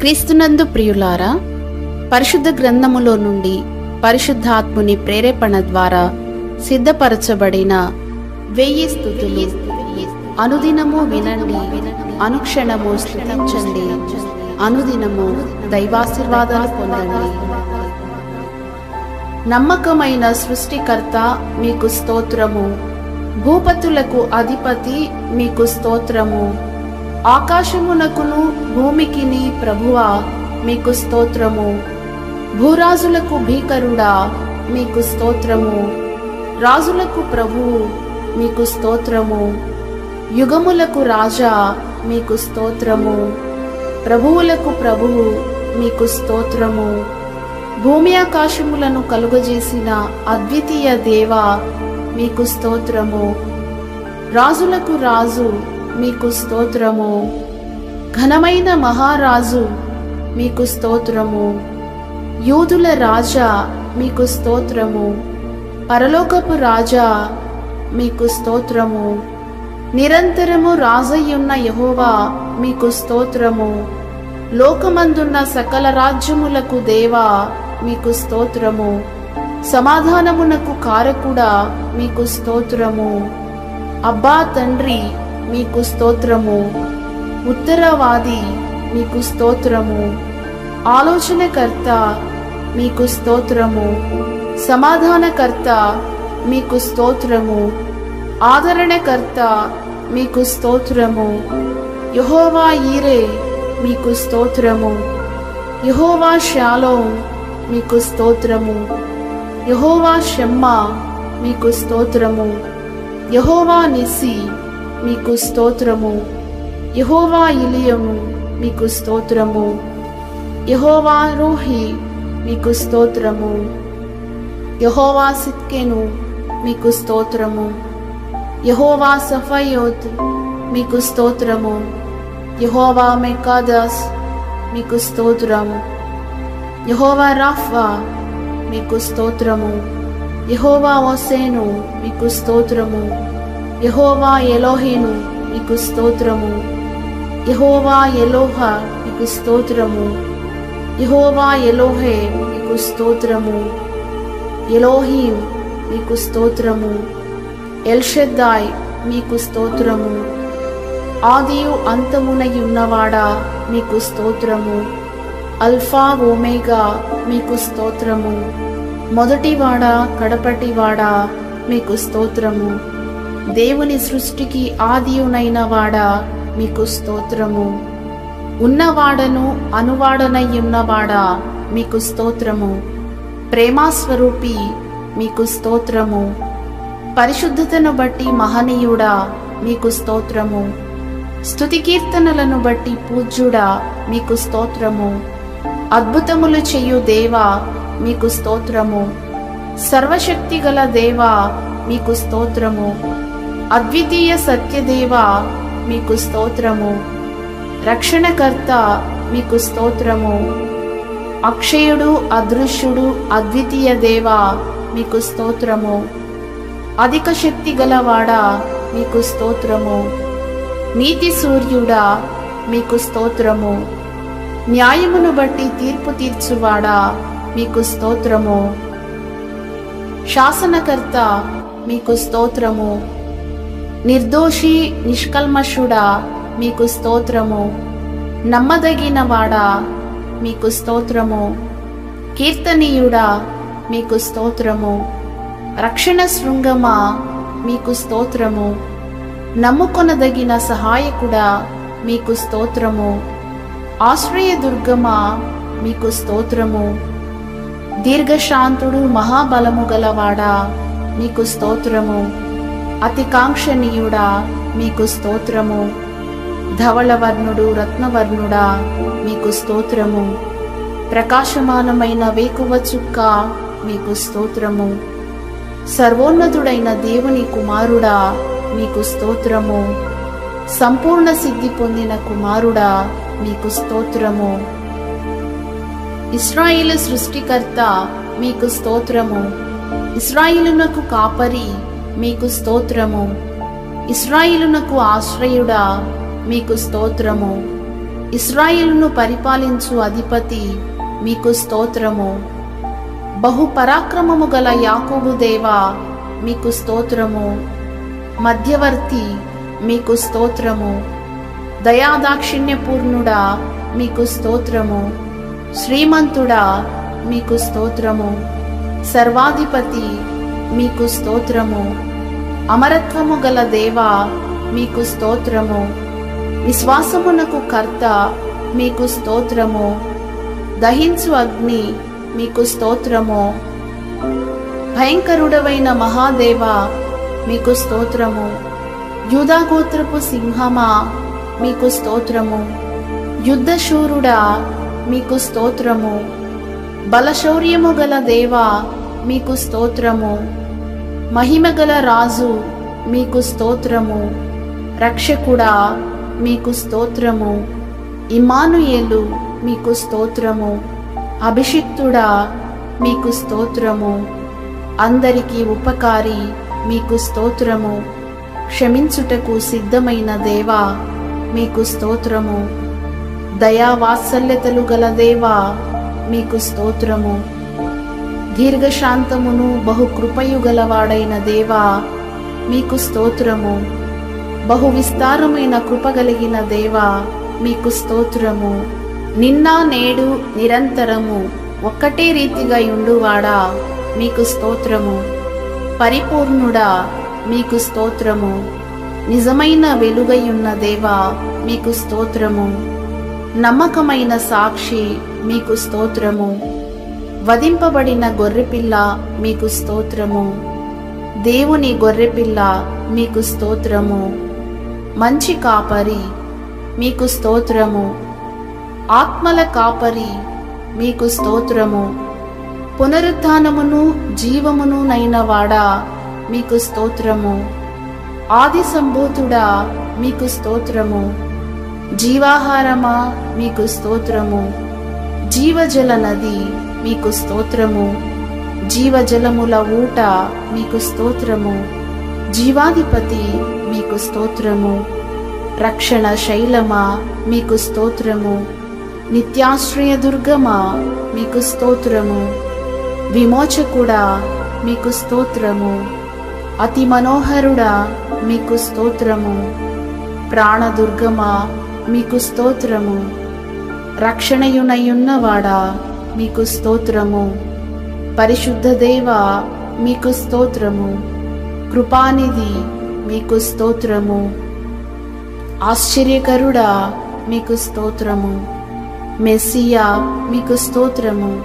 క్రీస్తునందు ప్రియులారా పరిశుద్ధ గ్రంథములో నుండి పరిశుద్ధాత్ముని ప్రేరేపణ ద్వారా సిద్ధపరచబడిన వెయ్యి స్థుతులు. అనుదినము వినండి అనుక్షణము స్థుతించండి అనుదినము దైవాశీర్వాదాలు పొందండి. నమ్మకమైన సృష్టికర్త మీకు స్తోత్రము. భూపతులకు అధిపతి మీకు స్తోత్రము. ఆకాశమునకును భూమికిని ప్రభువా మీకు స్తోత్రము. భూరాజులకు భీకరుడా మీకు స్తోత్రము. రాజులకు ప్రభువు మీకు స్తోత్రము. యుగములకు రాజా మీకు స్తోత్రము. ప్రభువులకు ప్రభువు మీకు స్తోత్రము. భూమి ఆకాశములను కలుగజేసిన అద్వితీయ దేవ మీకు స్తోత్రము. రాజులకు రాజు మీకు స్తోత్రము. ఘనమైన మహారాజు మీకు స్తోత్రము. యూదుల రాజా మీకు స్తోత్రము. పరలోకపు రాజా మీకు స్తోత్రము. నిరంతరము రాజయ్యున్న యహోవా మీకు స్తోత్రము. లోకమందున్న సకల రాజ్యములకు దేవా మీకు స్తోత్రము. సమాధానమునకు కారకుడా మీకు స్తోత్రము. అబ్బా తండ్రి మీకు స్తోత్రము. ఉత్తరవాది మీకు స్తోత్రము. ఆలోచనకర్త మీకు స్తోత్రము. సమాధానకర్త మీకు స్తోత్రము. ఆదరణకర్త మీకు స్తోత్రము. యహోవా ఈరే మీకు స్తోత్రము. యహోవా శాలోం మీకు స్తోత్రము. యహోవా షమ్మ మీకు స్తోత్రము. యహోవా నిసి మీకు స్తోత్రము. యహోవా ఇలియము మీకు స్తోత్రము. యహోవా రూహి మీకు స్తోత్రము. యహోవా సిత్కెను మీకు స్తోత్రము. యహోవా సఫయోత్ మీకు స్తోత్రము. యహోవా మెకాదస్ మీకు స్తోత్రము. యహోవా రాఫ్వా మీకు స్తోత్రము. యహోవా ఓసేను మీకు స్తోత్రము. యహోవా ఎలోహేను మీకు స్తోత్రము. యహోవా ఎలోహ నీకు స్తోత్రము. యహోవా ఎలోహే మీకు స్తోత్రము. ఎలోహీం మీకు స్తోత్రము. ఎల్షెద్దాయ్ మీకు స్తోత్రము. ఆదియు అంతమునై ఉన్నవాడా మీకు స్తోత్రము. అల్ఫా ఓమేగా మీకు స్తోత్రము. మొదటివాడా కడపటివాడా మీకు స్తోత్రము. దేవుని సృష్టికి ఆదియునైన వాడా మీకు స్తోత్రము. ఉన్నవాడను అనువాడనై ఉన్నవాడా మీకు స్తోత్రము. ప్రేమాస్వరూపి మీకు స్తోత్రము. పరిశుద్ధతను బట్టి మహనీయుడా మీకు స్తోత్రము. స్థుతి కీర్తనలను బట్టి పూజ్యుడా మీకు స్తోత్రము. అద్భుతములు చెయ్యు దేవా మీకు స్తోత్రము. సర్వశక్తి గల దేవా మీకు స్తోత్రము. అద్వితీయ సత్యదేవ మీకు స్తోత్రము. రక్షణకర్త మీకు స్తోత్రము. అక్షయుడు అదృశ్యుడు అద్వితీయ దేవా మీకు స్తోత్రము. అధిక శక్తి గలవాడా మీకు స్తోత్రము. నీతి సూర్యుడా మీకు స్తోత్రము. న్యాయమును బట్టి తీర్పు తీర్చువాడా మీకు స్తోత్రము. శాసనకర్త మీకు స్తోత్రము. నిర్దోషి నిష్కల్మషుడా మీకు స్తోత్రము. నమ్మదగినవాడా మీకు స్తోత్రము. కీర్తనీయుడా మీకు స్తోత్రము. రక్షణ శృంగమా మీకు స్తోత్రము. నమ్ముకొనదగిన సహాయకుడా మీకు స్తోత్రము. ఆశ్రయదుర్గమా మీకు స్తోత్రము. దీర్ఘశాంతుడు మహాబలము గలవాడా మీకు స్తోత్రము. అతి కాంక్షణీయుడా మీకు స్తోత్రము. ధవళవర్ణుడు రత్నవర్ణుడా మీకు స్తోత్రము. ప్రకాశమానమైన వేకువ చుక్క మీకు స్తోత్రము. సర్వోన్నతుడైన దేవుని కుమారుడా మీకు స్తోత్రము. సంపూర్ణ సిద్ధి పొందిన కుమారుడా మీకు స్తోత్రము. ఇస్రాయిలు సృష్టికర్త మీకు స్తోత్రము. ఇస్రాయిలునకు కాపరి మీకు స్తోత్రము. ఇస్రాయిలునకు ఆశ్రయుడా మీకు స్తోత్రము. ఇస్రాయిలును పరిపాలించు అధిపతి మీకు స్తోత్రము. బహు పరాక్రమము గల యాకోబు దేవా మీకు స్తోత్రము. మధ్యవర్తి మీకు స్తోత్రము. దయాదాక్షిణ్యపూర్ణుడా మీకు స్తోత్రము. శ్రీమంతుడా మీకు స్తోత్రము. సర్వాధిపతి మీకు స్తోత్రము. అమరత్వము గల దేవా మీకు స్తోత్రము. విశ్వాసమునకు కర్త మీకు స్తోత్రము. దహించు అగ్ని మీకు స్తోత్రము. భయంకరుడవైన మహాదేవ మీకు స్తోత్రము. యూదాగోత్రపు సింహమా మీకు స్తోత్రము. యుద్ధశూరుడా మీకు స్తోత్రము. బలశౌర్యము గల దేవా మీకు స్తోత్రము. మహిమగల రాజు మీకు స్తోత్రము. రక్షకుడా మీకు స్తోత్రము. ఇమానుయేలు మీకు స్తోత్రము. అభిషిక్తుడా మీకు స్తోత్రము. అందరికీ ఉపకారి మీకు స్తోత్రము. క్షమించుటకు సిద్ధమైన దేవా మీకు స్తోత్రము. దయా వాత్సల్యతలు గల దేవా మీకు స్తోత్రము. దీర్ఘశాంతమును బహుకృపయు గలవాడైన దేవా మీకు స్తోత్రము. బహు విస్తారమైన కృపగలిగిన దేవా మీకు స్తోత్రము. నిన్న నేడు నిరంతరము ఒక్కటే రీతిగా ఉండువాడా మీకు స్తోత్రము. పరిపూర్ణుడా మీకు స్తోత్రము. నిజమైన వెలుగయున్న దేవా మీకు స్తోత్రము. నమ్మకమైన సాక్షి మీకు స్తోత్రము. వధింపబడిన గొర్రెపిల్ల మీకు స్తోత్రము. దేవుని గొర్రెపిల్ల మీకు స్తోత్రము. మంచి కాపరి మీకు స్తోత్రము. ఆత్మల కాపరి మీకు స్తోత్రము. పునరుత్నమును జీవమును నైనవాడా మీకు స్తోత్రము. ఆది సంభూతుడా మీకు స్తోత్రము. జీవాహారమా మీకు స్తోత్రము. జీవజల నది మీకు స్తోత్రము. జీవజలముల ఊట మీకు స్తోత్రము. జీవాధిపతి మీకు స్తోత్రము. రక్షణ శైలమా మీకు స్తోత్రము. నిత్యాశ్రయ దుర్గమా మీకు స్తోత్రము. విమోచకుడా మీకు స్తోత్రము. అతి మనోహరుడా మీకు స్తోత్రము. ప్రాణదుర్గమా మీకు స్తోత్రము. రక్షణయునయున్నవాడా మీకు స్తోత్రము. పరిశుద్ధ దేవ మీకు స్తోత్రము. కృపానిధి మీకు స్తోత్రము. ఆశ్చర్యకరుడా మీకు స్తోత్రము. మెస్సియా మీకు స్తోత్రము.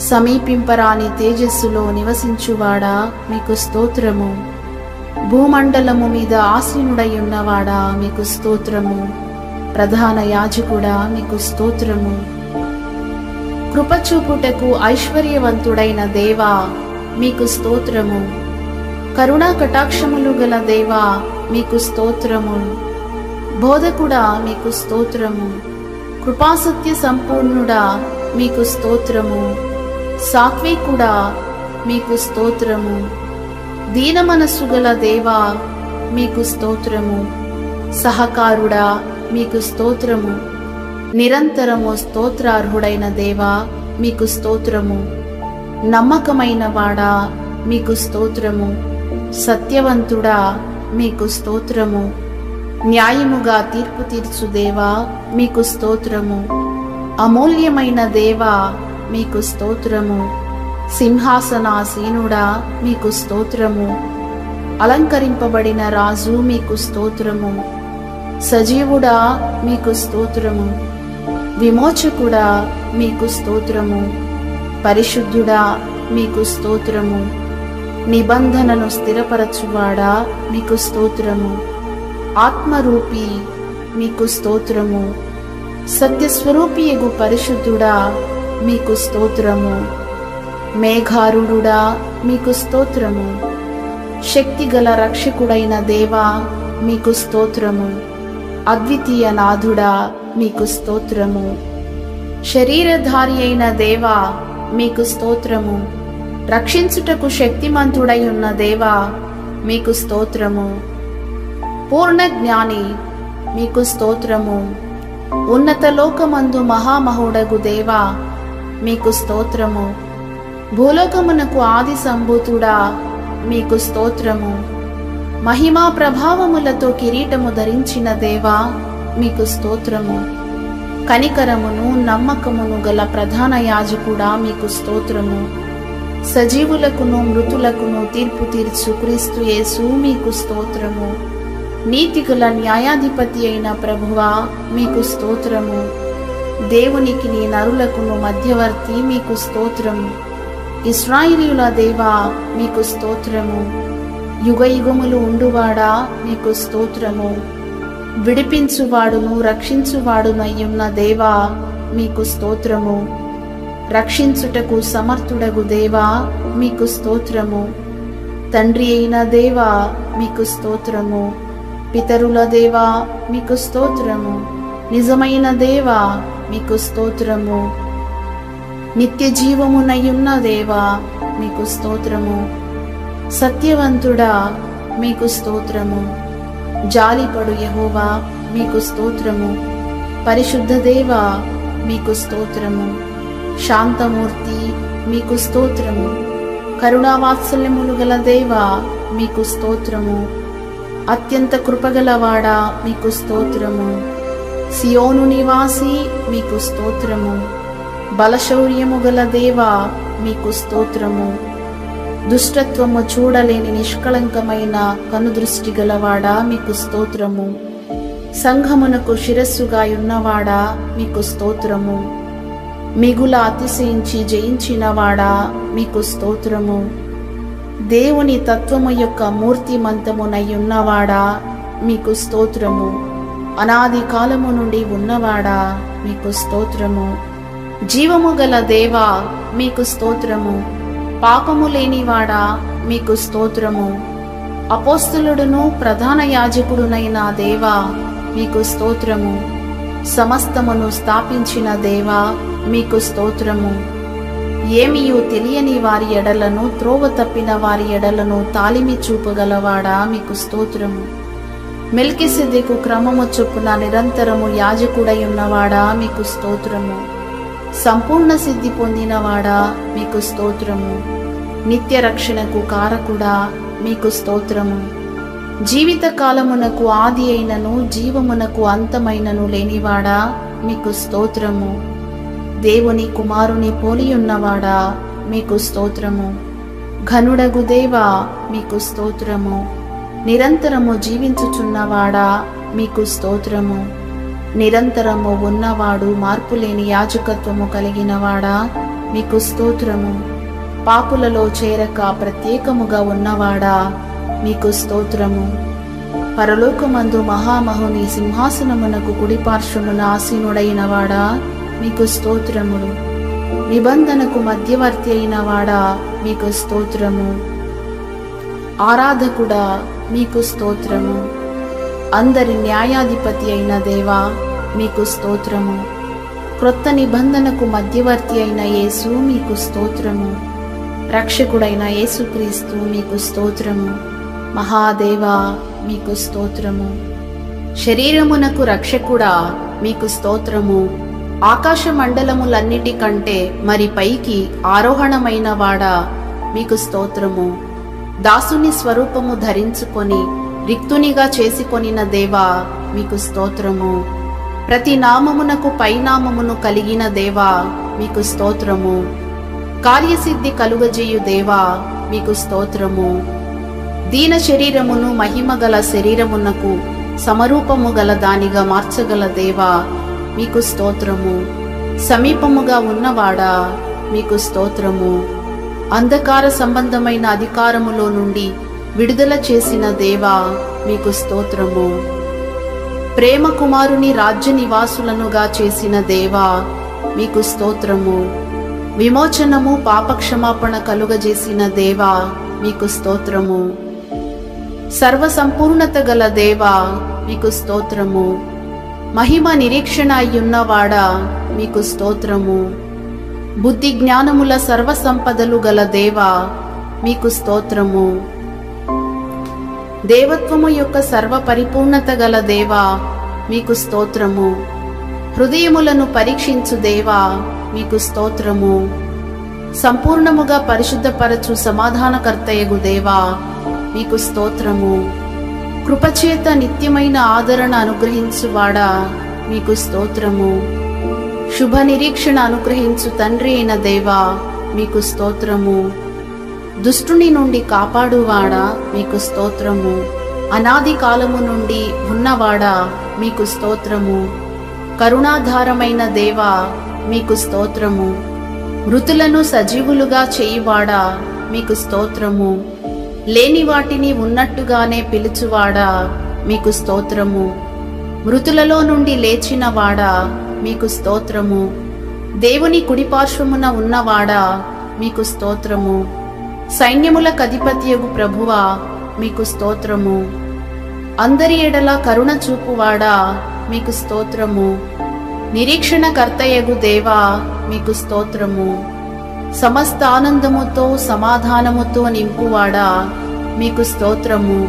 సమీపింపరాని తేజస్సులో నివసించువాడా మీకు స్తోత్రము. భూమండలము మీద ఆసీనుడై ఉన్నవాడా మీకు స్తోత్రము. ప్రధాన యాజకుడా మీకు స్తోత్రము. కృపచూపుటకు ఐశ్వర్యవంతుడైన దేవా మీకు స్తోత్రము. కరుణా కటాక్షములు గల దేవా మీకు స్తోత్రము. బోధకుడా మీకు స్తోత్రము. కృపాసత్య సంపూర్ణుడా మీకు స్తోత్రము. సాత్వికుడా మీకు స్తోత్రము. దీన మనస్సు గల దేవా మీకు స్తోత్రము. సహకారుడా మీకు స్తోత్రము. నిరంతరము స్తోత్రార్హుడైన దేవా మీకు స్తోత్రము. నమ్మకమైన వాడా మీకు స్తోత్రము. సత్యవంతుడా మీకు స్తోత్రము. న్యాయముగా తీర్పు తీర్చు దేవా మీకు స్తోత్రము. అమూల్యమైన దేవా మీకు స్తోత్రము. సింహాసనాసీనుడా మీకు స్తోత్రము. అలంకరింపబడిన రాజు మీకు స్తోత్రము. సజీవుడా మీకు స్తోత్రము. విమోచకుడా మీకు స్తోత్రము. పరిశుద్ధుడా మీకు స్తోత్రము. నిబంధనను స్థిరపరచువాడా మీకు స్తోత్రము. ఆత్మరూపి మీకు స్తోత్రము. సత్యస్వరూపియగు పరిశుద్ధుడా మీకు స్తోత్రము. మేఘారుడా మీకు స్తోత్రము. శక్తిగల రక్షకుడైన దేవా మీకు స్తోత్రము. అద్వితీయ నాథుడా మీకు స్తోత్రము. శరీరధారి అయిన దేవా మీకు స్తోత్రము. రక్షించుటకు శక్తిమంతుడై ఉన్న దేవా మీకు స్తోత్రము. పూర్ణ జ్ఞాని మీకు స్తోత్రము. ఉన్నత లోకమందు మహామహుడగు దేవా మీకు స్తోత్రము. భూలోకమునకు ఆది సంభూతుడా మీకు స్తోత్రము. మహిమా ప్రభావములతో కిరీటము ధరించిన దేవా మీకు స్తోత్రము. కనికరమును నమ్మకమును గల ప్రధాన యాజకుడా మీకు స్తోత్రము. సజీవులకును మృతులకును తీర్పు తీర్చు క్రీస్తు యేసు మీకు స్తోత్రము. నీతిగల న్యాయాధిపతి అయిన ప్రభువా మీకు స్తోత్రము. దేవునికి నీ నరులకును మధ్యవర్తి మీకు స్తోత్రము. ఇస్రాయిలీల దేవా మీకు స్తోత్రము. యుగ యుగములు ఉండువాడా మీకు స్తోత్రము. విడిపించువాడును రక్షించువాడునయ్యున్న దేవా మీకు స్తోత్రము. రక్షించుటకు సమర్థుడగు దేవా మీకు స్తోత్రము. తండ్రి అయిన దేవా మీకు స్తోత్రము. పితరుల దేవా మీకు స్తోత్రము. నిజమైన దేవా మీకు స్తోత్రము. నిత్య జీవమునయున్న దేవా మీకు స్తోత్రము. సత్యవంతుడా మీకు స్తోత్రము. జాలిపడు యహోవా మీకు స్తోత్రము. పరిశుద్ధ దేవా మీకు స్తోత్రము. శాంతమూర్తి మీకు స్తోత్రము. కరుణావాత్సల్యములు గల దేవా మీకు స్తోత్రము. అత్యంత కృపగలవాడా మీకు స్తోత్రము. సియోను నివాసి మీకు స్తోత్రము. బలశౌర్యము గల దేవా మీకు స్తోత్రము. దుష్టత్వము చూడలేని నిష్కళంకమైన కనుదృష్టి గలవాడా మీకు స్తోత్రము? సంఘమునకు శిరస్సుగా ఉన్నవాడా మీకు స్తోత్రము? మిగుల అతిశయించి జయించినవాడా మీకు స్తోత్రము? దేవుని తత్వము యొక్క మూర్తిమంతమునయ్యున్నవాడా మీకు స్తోత్రము? అనాది కాలము నుండి ఉన్నవాడా మీకు స్తోత్రము? జీవము గల దేవా మీకు స్తోత్రము? పాపము లేనివాడా? మీకు స్తోత్రము. అపోస్తులుడును ప్రధాన యాజకుడునైన దేవా మీకు స్తోత్రము. సమస్తమును స్థాపించిన దేవా మీకు స్తోత్రము. ఏమియు తెలియని వారి ఎడలను త్రోవ తప్పిన వారి ఎడలను తాలిమి చూపగలవాడా? మీకు స్తోత్రము. మెల్కిసిద్దెకు క్రమము చొప్పున నిరంతరము యాజకుడై ఉన్నవాడా? మీకు స్తోత్రము. సంపూర్ణ సిద్ధి పొందినవాడా మీకు స్తోత్రము. నిత్య రక్షణకు కారకుడా మీకు స్తోత్రము. జీవిత కాలమునకు ఆది అయినను జీవమునకు అంతమైనను లేనివాడా మీకు స్తోత్రము. దేవుని కుమారుని పోలియున్నవాడా మీకు స్తోత్రము. ఘనుడగు దేవా మీకు స్తోత్రము. నిరంతరము జీవించుచున్నవాడా మీకు స్తోత్రము. నిరంతరము ఉన్నవాడు మార్పులేని యాజకత్వము కలిగినవాడా? మీకు స్తోత్రము. పాపులలో చేరక ప్రత్యేకముగా ఉన్నవాడా? మీకు స్తోత్రము. పరలోకమందు మహామహుని సింహాసనమునకు కుడిపార్శ్వమున ఆసీనుడైనవాడా? మీకు స్తోత్రములు నిబంధనకు మధ్యవర్తి అయినవాడా మీకు స్తోత్రము. ఆరాధకుడా? మీకు స్తోత్రము. అందరి న్యాయాధిపతి అయిన దేవా మీకు స్తోత్రము. క్రొత్త నిబంధనకు మధ్యవర్తి అయిన యేసు మీకు స్తోత్రము. రక్షకుడైన యేసుక్రీస్తు మీకు స్తోత్రము. మహాదేవా మీకు స్తోత్రము. శరీరమునకు రక్షకుడా మీకు స్తోత్రము. ఆకాశ మండలములన్నిటికంటే మరి పైకి ఆరోహణమైన వాడా మీకు స్తోత్రము. దాసుని స్వరూపము ధరించుకొని రిక్తునిగా చేసుకొనిన దేవా మీకు స్తోత్రము. ప్రతి నామమునకు పైనామమును కలిగిన దేవా మీకు స్తోత్రము. కార్యసిద్ధి కలుగజేయు దేవా మీకు స్తోత్రము. దీన శరీరమును మహిమగల శరీరమునకు సమరూపము గల దానిగా మార్చగల దేవా మీకు స్తోత్రము. సమీపముగా ఉన్నవాడా మీకు స్తోత్రము. అంధకార సంబంధమైన అధికారములో నుండి విడుదల చేసిన దేవా మీకు స్తోత్రము. ప్రేమ కుమారుని రాజ్య నివాసులనుగా చేసిన దేవా మీకు స్తోత్రము. విమోచనము పాపక్షమాపణ కలుగజేసిన దేవా మీకు స్తోత్రము. సర్వసంపూర్ణత గల దేవా మీకు స్తోత్రము. మహిమ నిరీక్షణ అయ్యున్నవాడా మీకు స్తోత్రము. బుద్ధి జ్ఞానముల సర్వసంపదలు గల దేవా మీకు స్తోత్రము. దేవత్వము యొక్క సర్వ పరిపూర్ణత గల దేవా మీకు స్తోత్రము. హృదయములను పరీక్షించు దేవా మీకు స్తోత్రము. సంపూర్ణముగా పరిశుద్ధపరచు సమాధానకర్తయగు దేవా మీకు స్తోత్రము. కృపచేత నిత్యమైన ఆదరణ అనుగ్రహించువాడా మీకు స్తోత్రము. శుభ నిరీక్షణ అనుగ్రహించు తండ్రి అయిన దేవా మీకు స్తోత్రము. దుష్టుని నుండి కాపాడువాడా మీకు స్తోత్రము? అనాది కాలము నుండి ఉన్నవాడా మీకు స్తోత్రము? కరుణాధారమైన దేవా మీకు స్తోత్రము? మృతులను సజీవులుగా చేయువాడా మీకు స్తోత్రము? లేని వాటిని ఉన్నట్టుగానే పిలుచువాడా మీకు స్తోత్రము? మృతులలో నుండి లేచినవాడా మీకు స్తోత్రము? దేవుని కుడిపార్శ్వమున ఉన్నవాడా మీకు స్తోత్రము? సైన్యముల కధిపత్యగు ప్రభువా మీకు స్తోత్రము. అందరి ఎడల కరుణ చూపువాడా మీకు స్తోత్రము. నిరీక్షణ కర్తయగు దేవా మీకు స్తోత్రము. సమస్త ఆనందముతో సమాధానముతో నింపువాడా మీకు స్తోత్రము.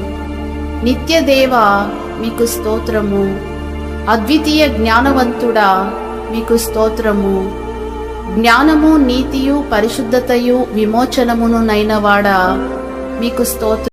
నిత్యదేవా మీకు స్తోత్రము. అద్వితీయ జ్ఞానవంతుడా మీకు స్తోత్రము. జ్ఞానము నీతియు పరిశుద్ధతయు విమోచనమును నైనవాడా మీకు స్తోత్ర.